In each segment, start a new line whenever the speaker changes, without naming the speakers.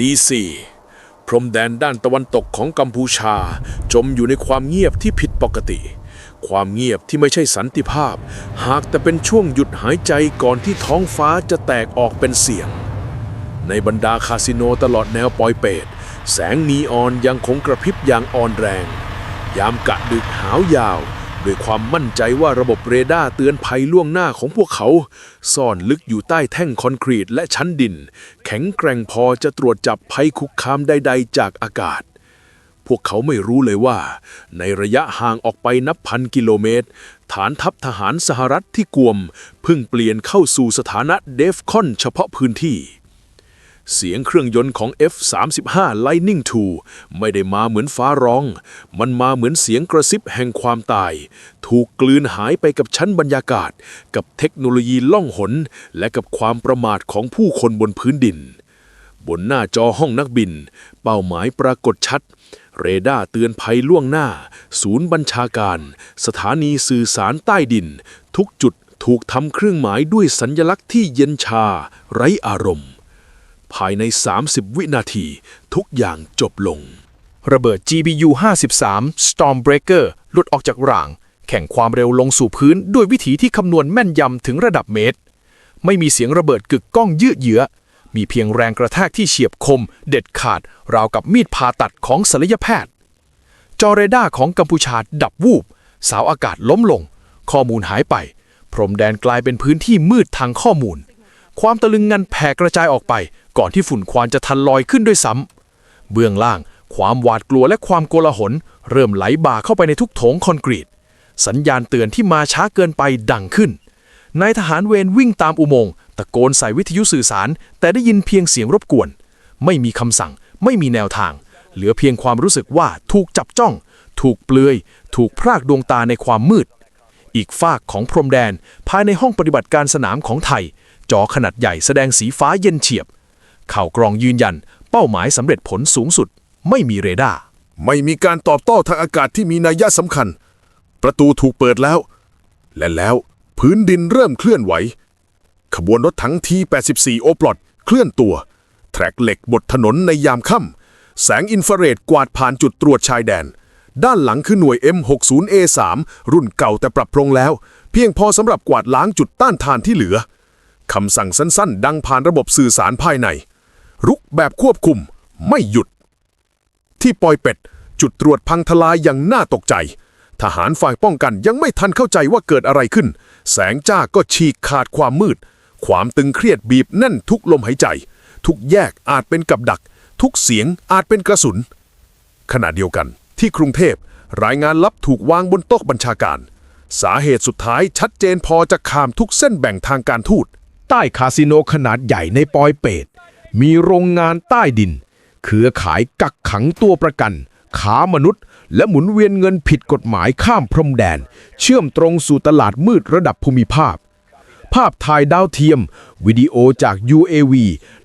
ตีสี่พรมแดนด้านตะวันตกของกัมพูชา จมอยู่ในความเงียบที่ผิดปกติ ความเงียบที่ไม่ใช่สันติภาพ หากแต่เป็นช่วงหยุดหายใจก่อนที่ท้องฟ้าจะแตกออกเป็นเสียง ในบรรดาคาสิโนตลอดแนวปอยเปตแสงนีออนยังคงกระพริบอย่างอ่อนแรง ยามกะดึกหาวยาว ด้วยความมั่นใจว่าระบบเรดาร์เตือนภัยล่วงหน้าของพวกเขา ซ่อนลึกอยู่ใต้แท่งคอนกรีตและชั้นดิน แข็งแกร่งพอจะตรวจจับภัยคุกคามใดๆ จากอากาศ พวกเขาไม่รู้เลยว่า ในระยะห่างออกไปนับพันกิโลเมตร ฐานทัพทหารสหรัฐที่กวมเพิ่งเปลี่ยนเข้าสู่สถานะเดฟคอนเฉพาะพื้นที่ เสียงเครื่องยนต์ของ F-35 Lightning II ไม่ได้มาเหมือนฟ้าร้อง มันมาเหมือนเสียงกระซิบแห่งความตาย ถูกกลืนหายไปกับชั้นบรรยากาศ กับเทคโนโลยีล่องหน และกับความประมาทของผู้คนบนพื้นดิน บนหน้าจอห้องนักบิน เป้าหมายปรากฏชัด เรดาร์เตือนภัยล่วงหน้า ศูนย์บัญชาการ สถานีสื่อสารใต้ดิน ทุกจุดถูกทำเครื่องหมายด้วยสัญญลักษณ์ที่เย็นชา ไร้อารมณ์ ภายใน 30 วินาที ทุกอย่างจบลง
ระเบิด GBU 53 Stormbreaker หลุดออกจากราง แข่งความเร็วลงสู่พื้นด้วยวิธีที่คำนวณแม่นยำถึงระดับเมตร ไม่มีเสียงระเบิดกึกก้องยืดเยื้อมีเพียงแรงกระแทกที่เฉียบคม เด็ดขาด ราวกับมีดผ่าตัดของศัลยแพทย์ จอเรดาร์ของกัมพูชาดับวูบ สาวอากาศล้มลง ข้อมูลหายไป พรมแดนกลายเป็นพื้นที่มืดทางข้อมูล ความตะลึงงันแผ่กระจายออกไป ก่อนที่ฝุ่นควานจะทันลอยขึ้นด้วยซ้ำเบื้องล่าง ความหวาดกลัวและความโกลาหล เริ่มไหลบ่าเข้าไปในทุกโถงคอนกรีต สัญญาณเตือนที่มาช้าเกินไปดังขึ้นนายทหารเวรวิ่งตามอุโมงค์ตะโกนใส่วิทยุสื่อสาร แต่ได้ยินเพียงเสียงรบกวน ไม่มีคำสั่ง ไม่มีแนวทาง เหลือเพียงความรู้สึกว่าถูกจับจ้อง ถูกเปลือย ถูกพรากดวงตาในความมืด อีกฝากของพรมแดน ภายในห้องปฏิบัติการสนามของไทย จอขนาดใหญ่แสดงสีฟ้าเย็นเฉียบ ข่าวกรองยืนยัน เป้าหมายสำเร็จผลสูงสุด ไม่มีเรดาร์
ไม่มีการตอบโต้ทางอากาศที่มีนัยสำคัญ ประตูถูกเปิดแล้ว และแล้วพื้นดินเริ่มเคลื่อนไหว ขบวนรถถังที84โอปลอดเคลื่อนตัว แทร็กเหล็กบดถนนในยามค่ำแสงอินฟราเรดกวาดผ่านจุดตรวจชายแดน ด้านหลังคือหน่วย M60A3 รุ่นเก่าแต่ปรับปรุงแล้ว เพียงพอสำหรับกวาดล้างจุดต้านทานที่เหลือคำสั่งสั้นๆ ดังผ่านระบบสื่อสารภายใน รุกแบบควบคุม ไม่หยุด ที่ปอยเป็ด จุดตรวจพังทลายอย่างน่าตกใจ ทหารฝ่ายป้องกันยังไม่ทันเข้าใจว่าเกิดอะไรขึ้น แสงจ้าก็ฉีกขาดความมืด ความตึงเครียดบีบแน่นทุกลมหายใจ ทุกแยกอาจเป็นกับดัก ทุกเสียงอาจเป็นกระสุน ขณะเดียวกัน ที่กรุงเทพรายงานลับถูกวางบนโต๊ะบัญชาการ สาเหตุสุดท้ายชัดเจนพอจะข้ามทุกเส้นแบ่งทางการทูต
ใต้คาสิโนขนาดใหญ่ในปอยเปต มีโรงงานใต้ดิน เครือขายกักขังตัวประกันค้ามนุษย์ และหมุนเวียนเงินผิดกฎหมายข้ามพรมแดน เชื่อมตรงสู่ตลาดมืดระดับภูมิภาค ภาพถ่ายดาวเทียม วิดีโอจาก UAV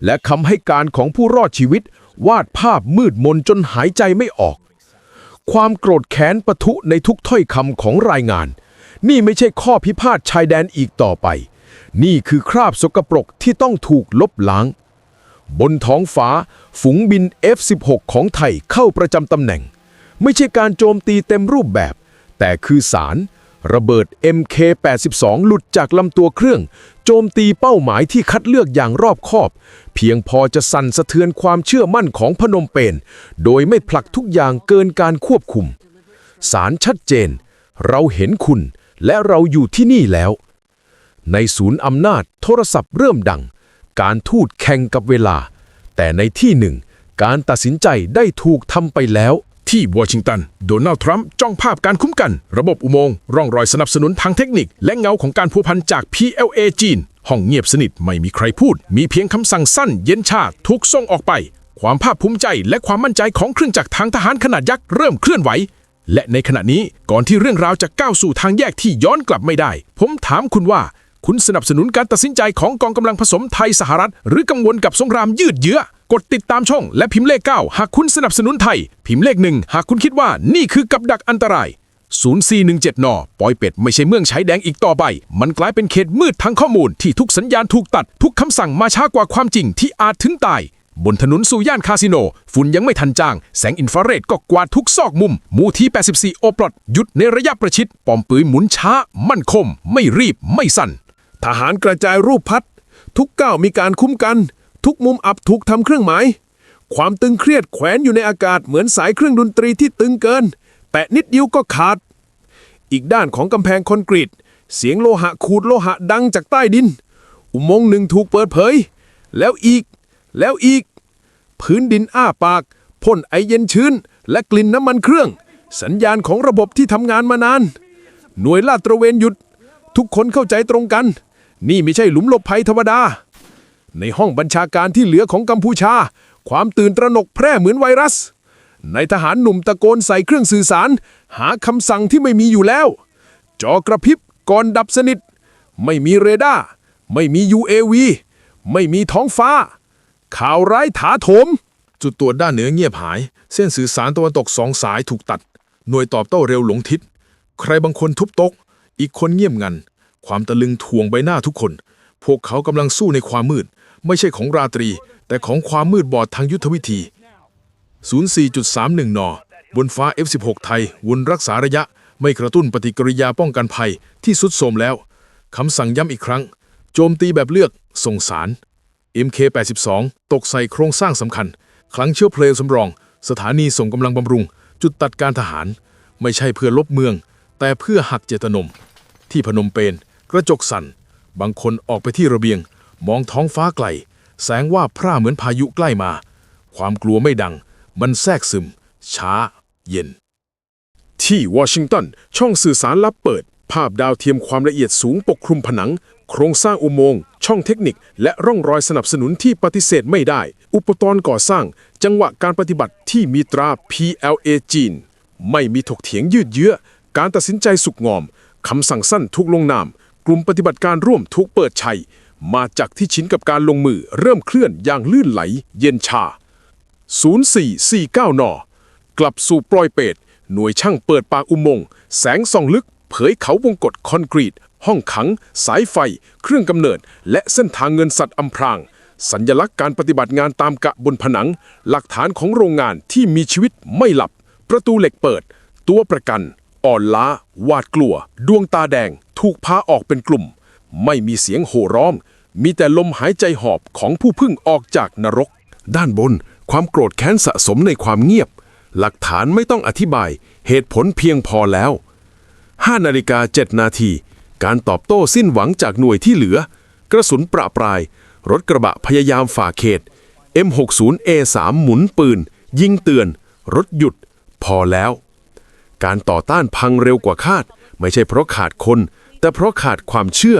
และคำให้การของผู้รอดชีวิต วาดภาพมืดมนจนหายใจไม่ออก ความโกรธแค้นปะทุในทุกถ้อยคำของรายงาน นี่ไม่ใช่ข้อพิพาทชายแดนอีกต่อไป นี่คือคราบสกปรกที่ต้องถูกลบล้าง บนท้องฟ้าฝูงบิน F-16 ของไทยเข้าประจำตำแหน่ง ไม่ใช่การโจมตีเต็มรูปแบบ แต่คือสาร ระเบิด MK82 หลุดจากลำตัวเครื่อง โจมตีเป้าหมายที่คัดเลือกอย่างรอบคอบ เพียงพอจะสั่นสะเทือนความเชื่อมั่นของพนมเปญโดยไม่ผลักทุกอย่างเกินการควบคุม สารชัดเจน เราเห็นคุณ และเราอยู่ที่นี่แล้ว ในศูนย์อำนาจโทรศัพท์เริ่มดัง การทูตแข่งกับเวลา แต่ในที่หนึ่ง การตัดสินใจได้ถูกทำไปแล้ว
ที่วอชิงตัน โดนัลด์ทรัมป์จ้องภาพการคุ้มกัน ระบบอุโมงค์ร่องรอยสนับสนุนทางเทคนิค และเงาของการพัวพันจาก PLA จีน ห้องเงียบสนิทไม่มีใครพูด มีเพียงคำสั่งสั้น เย็นชาถูกส่งออกไป ความภาคภูมิใจและความมั่นใจของเครื่องจักรทางทหารขนาดยักษ์เริ่มเคลื่อนไหวและในขณะนี้ก่อนที่เรื่องราวจะก้าวสู่ทางแยกที่ย้อนกลับไม่ได้ ผมถามคุณว่า คุณสนับสนุนการตัดสินใจของกองกำลังผสมไทยสหรัฐ หรือกังวลกับสงครามยืดเยื้อกดติดตามช่องและพิมพ์เลข 9 หากคุณสนับสนุนไทย พิมพ์เลขหนึ่งหากคุณคิดว่านี่คือกับดักอันตราย 0417นปอยเป็ดไม่ใช่เมืองใช้แดงอีกต่อไป มันกลายเป็นเขตมืดทางข้อมูลที่ทุกสัญญาณถูกตัด ทุกคำสั่งมาช้ากว่าความจริงที่อาจถึงตาย บนถนนสู่ย่านคาสิโน ฝุ่นยังไม่ทันจาง แสงอินฟราเรดก็กวาดทุกซอกมุม มูที่ 84 โอปลอดหยุดในระยะประชิดปอมปืนหมุนช้า มั่นคม ไม่รีบไม่สั่น
ทหารกระจายรูปพัด ทุกก้าวมีการคุ้มกัน ทุกมุมอับถูกทำเครื่องหมาย ความตึงเครียดแขวนอยู่ในอากาศเหมือนสายเครื่องดนตรีที่ตึงเกินแปะนิดเดียวก็ขาด อีกด้านของกำแพงคอนกรีต เสียงโลหะขูดโลหะดังจากใต้ดิน อุโมงค์หนึ่งถูกเปิดเผย แล้วอีก แล้วอีก พื้นดินอ้าปากพ่นไอเย็นชื้น และกลิ่นน้ำมันเครื่อง สัญญาณของระบบที่ทำงานมานาน หน่วยลาดตระเวนหยุด ทุกคนเข้าใจตรงกัน นี่ไม่ใช่หลุมหลบภัยธรรมดา ในห้องบัญชาการที่เหลือของกัมพูชา ความตื่นตระหนกแพร่เหมือนไวรัส ในทหารหนุ่มตะโกนใส่เครื่องสื่อสาร หาคำสั่งที่ไม่มีอยู่แล้ว จอกระพริบก่อนดับสนิท ไม่มีเรดาร์ไม่มี UAV ไม่มีท้องฟ้า ข่าวร้ายถาโถม
จุดตรวจด้านเหนือเงียบหาย เส้นสื่อสารตะวันตกสองสายถูกตัด หน่วยตอบโต้เร็วหลงทิศ ใครบางคนทุบโต๊ะอีกคนเงียบงัน ความตะลึงทวงใบหน้าทุกคน พวกเขากำลังสู้ในความมืด ไม่ใช่ของราตรี แต่ของความมืดบอดทางยุทธวิธี 04.31 น บนฟ้า F16 ไทย วนรักษาระยะ ไม่กระตุ้นปฏิกิริยาป้องกันภัยที่สุดโทมแล้ว คำสั่งย้ำอีกครั้ง โจมตีแบบเลือก ส่งสาร MK82 ตกใส่โครงสร้างสำคัญ คลังเชื้อเพลิงสำรอง สถานีส่งกำลังบำรุง จุดตัดการทหาร ไม่ใช่เพื่อลบเมือง แต่เพื่อหักเจตนม ที่พนมเปญ กระจกสั่น บางคนออกไปที่ระเบียง มองท้องฟ้าไกล แสงว่าพร่าเหมือนพายุใกล้มา ความกลัวไม่ดัง มันแทรกซึม ช้า เย็น
ที่วอชิงตัน ช่องสื่อสารลับเปิด ภาพดาวเทียมความละเอียดสูงปกคลุมผนัง โครงสร้างอุโมงค์ช่องเทคนิค และร่องรอยสนับสนุนที่ปฏิเสธไม่ได้ อุปกรณ์ก่อสร้าง จังหวะการปฏิบัติที่มีตรา PLA จีน ไม่มีถกเถียงยืดเยื้อการตัดสินใจสุกงอม คำสั่งสั้นทุกลงนาม กลุ่มปฏิบัติการร่วมทุกเปิดชัย มาจากที่ชินกับการลงมือเริ่มเคลื่อนอย่างลื่นไหลเย็นชา 0449 น กลับสู่ปลอยเป็ดหน่วยช่างเปิดปากอุโมงค์แสงส่องลึก เผยเขาวงกฏคอนกรีต ห้องขัง สายไฟ เครื่องกำเนิด และเส้นทางเงินสัตว์อำพราง สัญญลักษณ์การปฏิบัติงานตามกะบนผนัง หลักฐานของโรงงานที่มีชีวิตไม่หลับ ประตูเหล็กเปิด ตัวประกัน อ่อนล้าหวาดกลัว ดวงตาแดง ถูกพาออกเป็นกลุ่ม ไม่มีเสียงโห่ร้อง มีแต่ลมหายใจหอบของผู้พึ่งออกจากนรก ด้านบน ความโกรธแค้นสะสมในความเงียบ หลักฐานไม่ต้องอธิบาย เหตุผลเพียงพอแล้ว5นาฬิกา7นาที การตอบโต้สิ้นหวังจากหน่วยที่เหลือ กระสุนประปราย รถกระบะพยายามฝ่าเขต M60A3 หมุนปืน ยิงเตือน รถหยุด พอแล้ว การต่อต้านพังเร็วกว่าคาด ไม่ใช่เพราะขาดคน แต่เพราะขาดความเชื่อ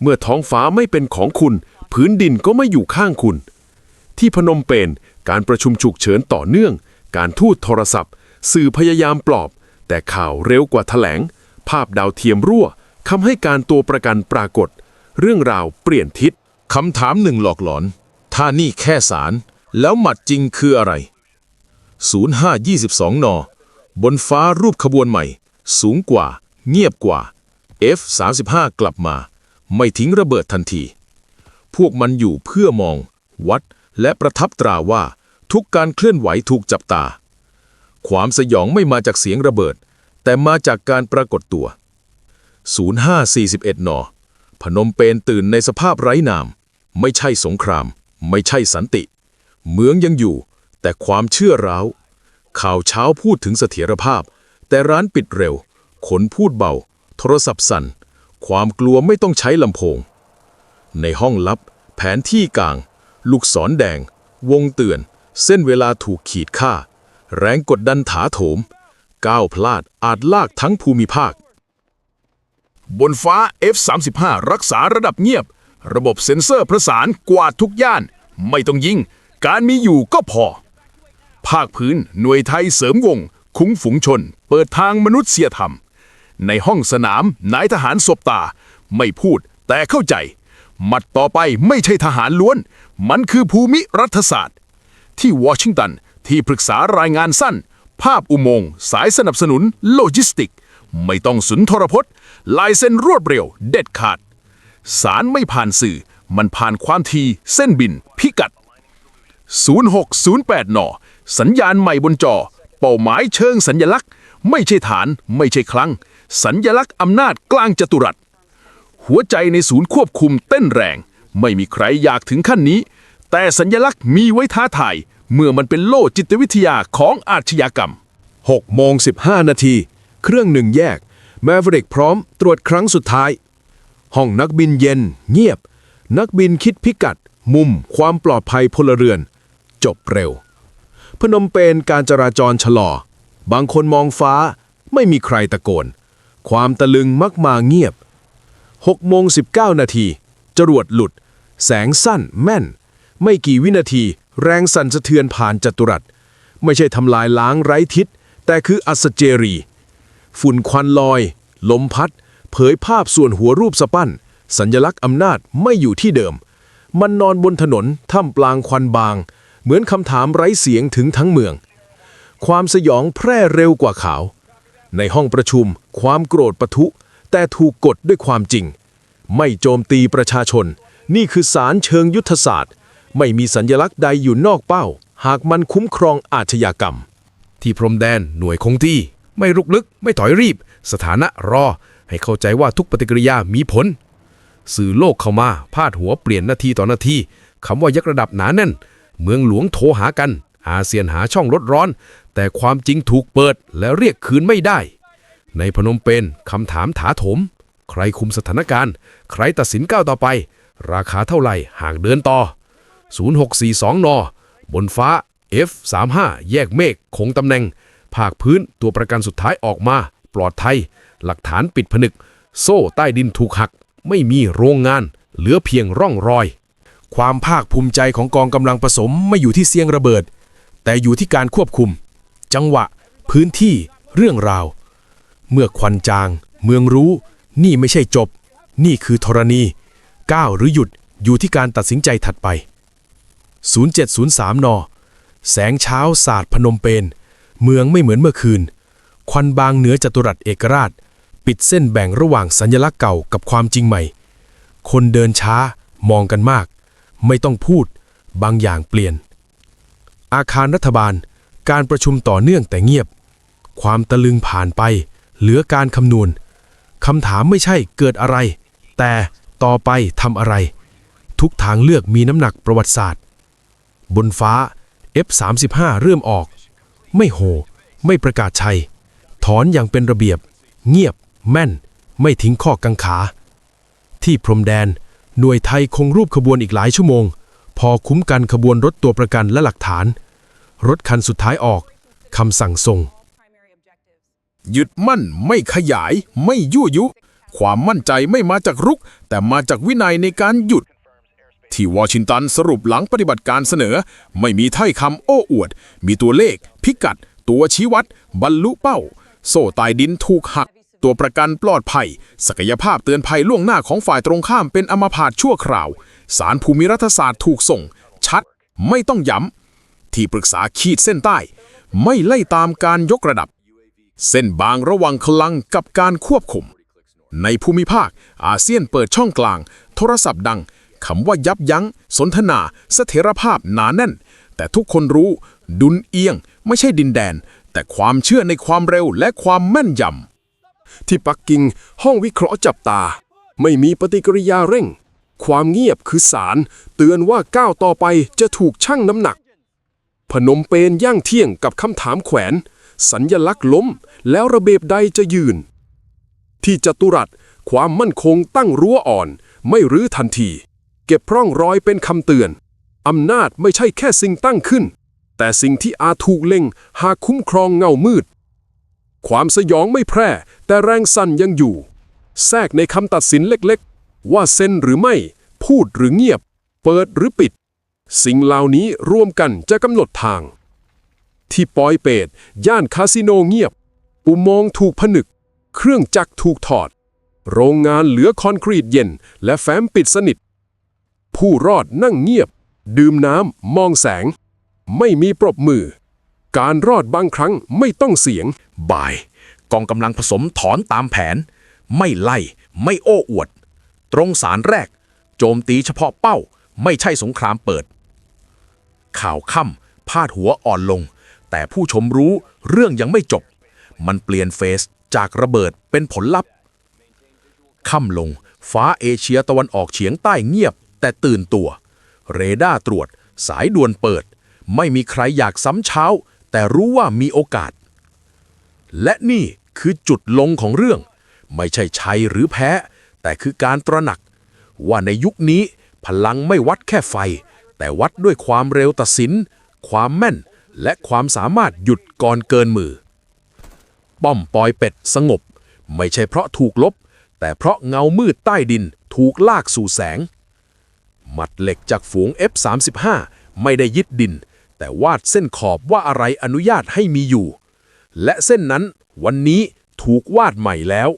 เมื่อท้องฟ้าไม่เป็นของคุณ พื้นดินก็ไม่อยู่ข้างคุณ ที่พนมเปญการประชุมฉุกเฉินต่อเนื่อง การทูตโทรศัพท์ สื่อพยายามปลอบ แต่ข่าวเร็วกว่าแถลง ภาพดาวเทียมรั่วคำให้การตัวประกันปรากฏ เรื่องราวเปลี่ยนทิศ
คำถามหนึ่งหลอกหลอน ถ้านี่แค่สาร แล้วหมัดจริงคืออะไร 0522น บนฟ้ารูปขบวนใหม่ สูงกว่า เงียบกว่า F35 กลับมา ไม่ทิ้งระเบิดทันที พวกมันอยู่เพื่อมอง วัด และประทับตราว่า ทุกการเคลื่อนไหวถูกจับตา ความสยองไม่มาจากเสียงระเบิด แต่มาจากการปรากฏตัว 0541 น พนมเปญตื่นในสภาพไร้นาม ไม่ใช่สงคราม ไม่ใช่สันติ เมืองยังอยู่ แต่ความเชื่อร้าว ข่าวเช้าพูดถึงเสถียรภาพ แต่ร้านปิดเร็ว ขนพูดเบา โทรศัพท์สั่น ความกลัวไม่ต้องใช้ลำโพง ในห้องลับ แผนที่กลาง ลูกศรแดง วงเตือน เส้นเวลาถูกขีดค่า แรงกดดันถาโถม ก้าวพลาดอาจลากทั้งภูมิภาค
บนฟ้า F35 รักษาระดับเงียบ ระบบเซ็นเซอร์ประสานกวาดทุกย่าน ไม่ต้องยิง การมีอยู่ก็พอ ภาคพื้น หน่วยไทยเสริมวง คุ้งฝูงชน เปิดทางมนุษยธรรม ในห้องสนามนายทหารสบตา ไม่พูดแต่เข้าใจ มัดต่อไปไม่ใช่ทหารล้วน มันคือภูมิรัฐศาสตร์ ที่วอชิงตันที่ปรึกษารายงานสั้น ภาพอุโมงค์สายสนับสนุนโลจิสติก ไม่ต้องสุนทรพจน์ ลายเส้นรวดเร็ว เด็ดขาด สารไม่ผ่านสื่อ มันผ่านความทีเส้นบินพิกัด
0608นอ สัญญาณใหม่บนจอ เป้าหมายเชิงสัญญลักษณ์ ไม่ใช่ฐาน ไม่ใช่คลังสัญญลักษณ์อำนาจกลางจัตุรัส หัวใจในศูนย์ควบคุมเต้นแรง ไม่มีใครอยากถึงขั้นนี้ แต่สัญญลักษณ์มีไว้ท้าทาย เมื่อมันเป็นโล่จิตวิทยาของอาชญากรรม
6โมง15 นาที เครื่องหนึ่งแยก แมฟริกพร้อมตรวจครั้งสุดท้าย ห้องนักบินเย็น เงียบ นักบินคิดพิกัด มุม ความปลอดภัยพลเรือน จบเร็ว พนมเปญการจราจรชะลอ บางคนมองฟ้าไม่มีใครตะโกน ความตะลึงมักมาเงียบ6โมง19 นาที จรวดหลุด แสงสั้นแม่น ไม่กี่วินาที แรงสั่นสะเทือนผ่านจัตุรัส ไม่ใช่ทำลายล้างไร้ทิศ แต่คืออัศเจรี ฝุ่นควันลอย ลมพัด เผยภาพส่วนหัวรูปสปั้น สัญลักษณ์อำนาจไม่อยู่ที่เดิม มันนอนบนถนนท่ามปลางควันบาง เหมือนคำถามไร้เสียงถึงทั้งเมือง ความสยองแพร่เร็วกว่าข่าว ในห้องประชุม ความโกรธปะทุ แต่ถูกกดด้วยความจริง ไม่โจมตีประชาชน นี่คือสารเชิงยุทธศาสตร์ ไม่มีสัญญลักษณ์ใดอยู่นอกเป้า หากมันคุ้มครองอาชญากรรม ที่พรมแดนหน่วยคงที่ ไม่รุกลึก ไม่ถอยรีบ สถานะรอ ให้เข้าใจว่าทุกปฏิกิริยามีผล สื่อโลกเข้ามาพาดหัวเปลี่ยนนาทีต่อนาทีคำว่ายักระดับหนาแน่น เมืองหลวงโทรหากัน อาเซียนหาช่องลดร้อน แต่ความจริงถูกเปิดและเรียกคืนไม่ได้ ในพนมเปญคำถามถาโถม ใครคุมสถานการณ์ ใครตัดสินก้าวต่อไป ราคาเท่าไหร่ห่างเดินต่อ 0642 น บนฟ้า F35 แยกเมฆคงตำแหน่ง ภาคพื้นตัวประกันสุดท้ายออกมา ปลอดภัย หลักฐานปิดผนึก โซ่ใต้ดินถูกหัก ไม่มีโรงงาน เหลือเพียงร่องรอย ความภาคภูมิใจของกองกำลังผสมไม่อยู่ที่เสียงระเบิด แต่อยู่ที่การควบคุม จังหวะ พื้นที่ เรื่องราว เมื่อควันจาง เมืองรู้ นี่ไม่ใช่จบ นี่คือธรณีก้าวหรือหยุดอยู่ที่การตัดสินใจถัดไป 0703 น แสงเช้าสาดพนมเปญเมืองไม่เหมือนเมื่อคืน ควันบางเหนือจัตุรัสเอกราช ปิดเส้นแบ่งระหว่างสัญลักษณ์เก่ากับความจริงใหม่ คนเดินช้ามองกันมาก ไม่ต้องพูด บางอย่างเปลี่ยน อาคารรัฐบาล การประชุมต่อเนื่องแต่เงียบ ความตะลึงผ่านไป เหลือการคำนวณคำถามไม่ใช่เกิดอะไร แต่ต่อไปทำอะไร ทุกทางเลือกมีน้ำหนักประวัติศาสตร์ บนฟ้า F35 เริ่มออก ไม่โห ไม่ประกาศชัย ถอนอย่างเป็นระเบียบ เงียบ แม่น ไม่ทิ้งข้อกังขา ที่พรมแดน หน่วยไทยคงรูปขบวนอีกหลายชั่วโมง พอคุ้มกันขบวนรถตัวประกันและหลักฐาน รถคันสุดท้ายออกคำสั่งส่ง
หยุดมั่นไม่ขยาย ไม่ยั่วยุ ความมั่นใจไม่มาจากรุก แต่มาจากวินัยในการหยุด ที่วอชิงตันสรุปหลังปฏิบัติการเสนอ ไม่มีถ้อยคำโอ้อวด มีตัวเลข พิกัด ตัวชี้วัด บรรลุเป้า โซ่ใต้ดินถูกหัก ตัวประกันปลอดภัย ศักยภาพเตือนภัยล่วงหน้าของฝ่ายตรงข้ามเป็นอมพาตชั่วคราว สารภูมิรัฐศาสตร์ถูกส่ง ชัด ไม่ต้องย้ำ ที่ปรึกษาขีดเส้นใต้ ไม่ไล่ตามการยกระดับ เส้นบางระหว่างพลังกับการควบคุม ในภูมิภาค อาเซียนเปิดช่องกลาง โทรศัพท์ดังคำว่ายับยัง้ง สนทนา เสถียรภาพหนาแน่น แต่ทุกคนรู้ ดุลเอียง ไม่ใช่ดินแดน แต่ความเชื่อในความเร็วและความแม่นยำ
ที่ปักกิ่งห้องวิเคราะห์จับตา ไม่มีปฏิกิริยาเร่ง ความเงียบคือสารเตือนว่าก้าวต่อไปจะถูกชั่งน้ำหนัก พนมเปญย่างเที่ยงกับคำถามแขวน สัญญลักษณ์ล้ม แล้วระเบียบใดจะยืน ที่จัตุรัสความมั่นคงตั้งรั้วอ่อน ไม่รื้อทันที เก็บร่องรอยเป็นคำเตือนอำนาจไม่ใช่แค่สิ่งตั้งขึ้น แต่สิ่งที่อาจถูกเล็งหากคุ้มครองเงามืด ความสยองไม่แพร่ แต่แรงสั่นยังอยู่ แทรกในคำตัดสินเล็กๆ ว่าเซ็นหรือไม่ พูดหรือเงียบ เปิดหรือปิด สิ่งเหล่านี้รวมกันจะกำหนดทาง ที่ปอยเปตย่านคาสิโนเงียบ อุโมงค์ถูกผนึก เครื่องจักรถูกถอด โรงงานเหลือคอนกรีตเย็น และแฟ้มปิดสนิท ผู้รอดนั่งเงียบ ดื่มน้ำมองแสง ไม่มีปรบมือ การรอดบางครั้งไม่ต้องเสียง
บ่าย กองกำลังผสมถอนตามแผน ไม่ไล่ ไม่โอ้อวด ตรงสารแรก โจมตีเฉพาะเป้า ไม่ใช่สงครามเปิด
ข่าวค่ำพาดหัวอ่อนลง แต่ผู้ชมรู้เรื่องยังไม่จบ มันเปลี่ยนเฟสจากระเบิดเป็นผลลัพธ์ค่ำลง ฟ้าเอเชียตะวันออกเฉียงใต้เงียบ แต่ตื่นตัว เรดาร์ตรวจ สายด่วนเปิด ไม่มีใครอยากซ้ำเช้า แต่รู้ว่ามีโอกาส และนี่คือจุดลงของเรื่อง ไม่ใช่ชัยหรือแพ้ แต่คือการตระหนัก ว่าในยุคนี้พลังไม่วัดแค่ไฟ แต่วัดด้วยความเร็วตัดสิน ความแม่น และความสามารถหยุดก่อนเกินมือ ป้อมปอยเป็ดสงบ ไม่ใช่เพราะถูกลบ แต่เพราะเงามืดใต้ดินถูกลากสู่แสง หมัดเหล็กจากฝูง F35 ไม่ได้ยึดดิน แต่วาดเส้นขอบว่าอะไรอนุญาตให้มีอยู่ และเส้นนั้นวันนี้ถูกวาดใหม่แล้ว